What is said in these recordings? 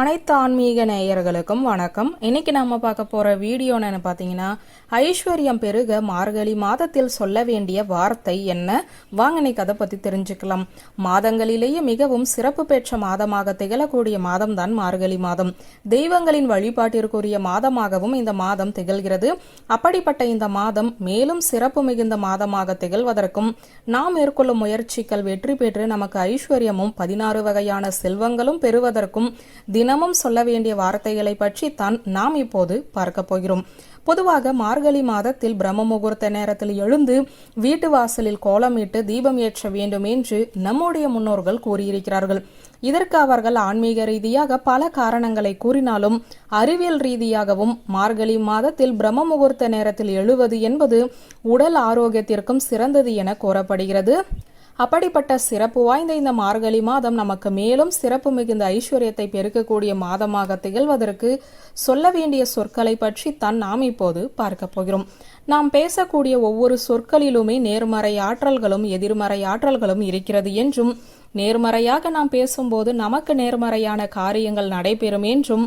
அனைத்து ஆன்மீக நேயர்களுக்கும் வணக்கம். இன்னைக்கு நம்ம பார்க்க போற வீடியோ என்னன்னு பார்த்தீங்கன்னா ஐஸ்வர்யம் பெருக மார்கழி மாதத்தில் சொல்ல வேண்டிய வார்த்தை என்ன? வாங்க இன்னைக்கு அதை பத்தி தெரிஞ்சுக்கலாம். மாதங்களிலேயே மிகவும் சிறப்பு பெற்ற மாதமாக திகழக்கூடிய மாதம் தான் மார்கழி மாதம். தெய்வங்களின் வழிபாட்டிற்குரிய மாதமாகவும் இந்த மாதம் திகழ்கிறது. அப்படிப்பட்ட இந்த மாதம் மேலும் சிறப்பு மிகுந்த மாதமாக திகழ்வதற்கும் நாம் மேற்கொள்ளும் முயற்சிகள் வெற்றி பெற்று நமக்கு ஐஸ்வர்யமும் பதினாறு வகையான செல்வங்களும் பெறுவதற்கும் தினமும் சொல்ல வேண்டிய வார்த்தைகளை பற்றி தான் நாம் இப்போது பார்க்க போகிறோம். பொதுவாக மார்கழி மாதத்தில் பிரம்ம முகூர்த்த நேரத்தில் எழுந்து வீட்டு வாசலில் கோலமிட்டு தீபம் ஏற்ற வேண்டும் என்று நம்முடைய முன்னோர்கள் கூறியிருக்கிறார்கள். இதற்கு அவர்கள் ஆன்மீக ரீதியாக பல காரணங்களை கூறினாலும் அறிவியல் ரீதியாகவும் மார்கழி மாதத்தில் பிரம்ம முகூர்த்த நேரத்தில் எழுவது என்பது உடல் ஆரோக்கியத்திற்கும் சிறந்தது என கூறப்படுகிறது. அப்படிப்பட்ட சிறப்பு வாய்ந்த இந்த மார்கழி மாதம் நமக்கு மேலும் சிறப்பு மிகுந்த ஐஸ்வர்யத்தை பெருக்கக்கூடிய மாதமாக திகழ்வதற்கு சொல்ல வேண்டிய சொற்களை பற்றி தான் நாம் இப்போது பார்க்க போகிறோம். நாம் பேசக்கூடிய ஒவ்வொரு சொற்களிலுமே நேர்மறை ஆற்றல்களும் எதிர்மறை ஆற்றல்களும் இருக்கிறது என்றும் நேர்மறையாக நாம் பேசும்போது நமக்கு நேர்மறையான காரியங்கள் நடைபெறும் என்றும்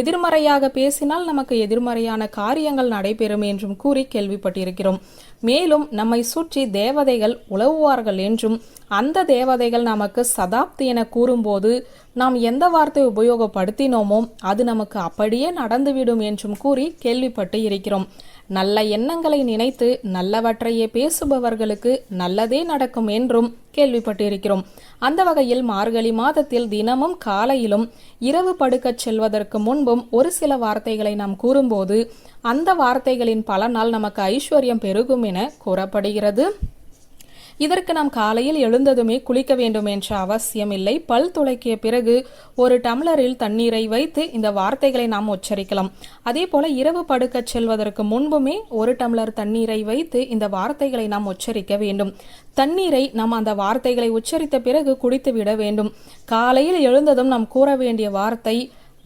எதிர்மறையாக பேசினால் நமக்கு எதிர்மறையான காரியங்கள் நடைபெறும் என்றும் கூறி கேள்விப்பட்டிருக்கிறோம். மேலும் நம்மை சுற்றி தேவதைகள் உழவுவார்கள் என்றும் அந்த தேவதைகள் நமக்கு சதாப்தி என கூறும்போது நாம் எந்த வார்த்தை உபயோகப்படுத்தினோமோ அது நமக்கு அப்படியே நடந்துவிடும் என்றும் கூறி கேள்விப்பட்டு இருக்கிறோம். நல்ல எண்ணங்களை நினைத்து நல்லவற்றையே பேசுபவர்களுக்கு நல்லதே நடக்கும் என்றும் கேள்விப்பட்டிருக்கிறோம் அந்த வகையில் மார்கழி மாதத்தில் தினமும் காலையிலும் இரவு படுக்கச் செல்வதற்கு முன்பும் ஒரு சில வார்த்தைகளை நாம் கூறும்போது அந்த வார்த்தைகளின் பலனால் நமக்கு ஐஸ்வர்யம் பெருகும் என கூறப்படுகிறது. இதற்கு நாம் காலையில் எழுந்ததுமே குளிக்க வேண்டும் என்ற அவசியம் இல்லை பல் துளைக்கிய பிறகு ஒரு டம்ளரில் தண்ணீரை வைத்து இந்த வார்த்தைகளை நாம் உச்சரிக்கலாம். அதே போல இரவு படுக்கச் செல்வதற்கு முன்புமே ஒரு டம்ளர் தண்ணீரை வைத்து இந்த வார்த்தைகளை நாம் உச்சரிக்க வேண்டும். தண்ணீரை நாம் அந்த வார்த்தைகளை உச்சரித்த பிறகு குடித்து விட வேண்டும். காலையில் எழுந்ததும் நாம் கூற வேண்டிய வார்த்தை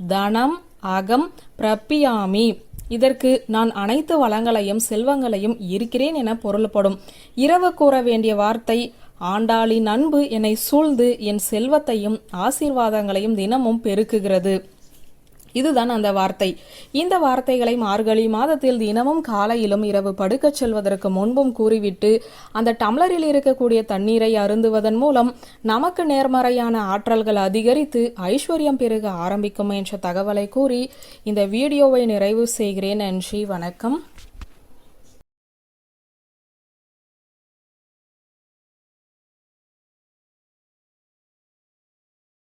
தனம் அகம் பிரப்பியாமி. இதற்கு நான் அனைத்து வளங்களையும் செல்வங்களையும் இருக்கிறேன் என பொருள்படும். இரவு கூற வேண்டிய வார்த்தை ஆண்டாளின் அன்பு என்னை சூழ்ந்து என் செல்வத்தையும் ஆசீர்வாதங்களையும் தினமும் பெருக்குகிறது. இதுதான் அந்த வார்த்தை. இந்த வார்த்தைகளை மார்கழி மாதத்தில் தினமும் காலையிலும் இரவு படுக்கச் செல்வதற்கு முன்பும் கூறிவிட்டு அந்த டம்ளரில் இருக்கக்கூடிய தண்ணீரை அருந்துவதன் மூலம் நமக்கு நேர்மறையான ஆற்றல்கள் அதிகரித்து ஐஸ்வர்யம் பெருக ஆரம்பிக்கும் என்ற தகவலை கூறி இந்த வீடியோவை நிறைவு செய்கிறேன். நன்றி வணக்கம்.